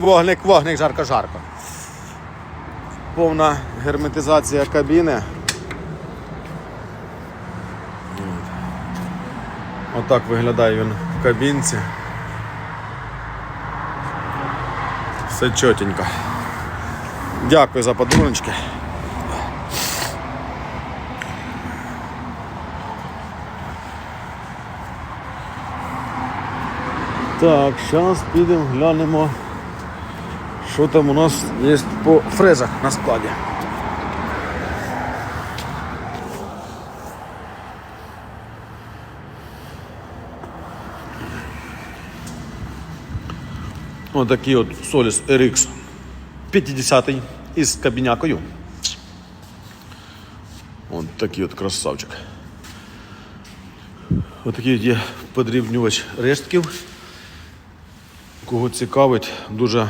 Вогник, вогник, жарко, жарко. Повна герметизація кабіни. Отак виглядає він в кабінці. Все чотенько. Дякую за подаруночки. Так, зараз підемо глянемо, що там у нас є по фрезах на складі. Отакий от Solis RX 50 із кабінякою. От такий от красавчик. Отакий от є подрібнювач рештків. Кого цікавить, дуже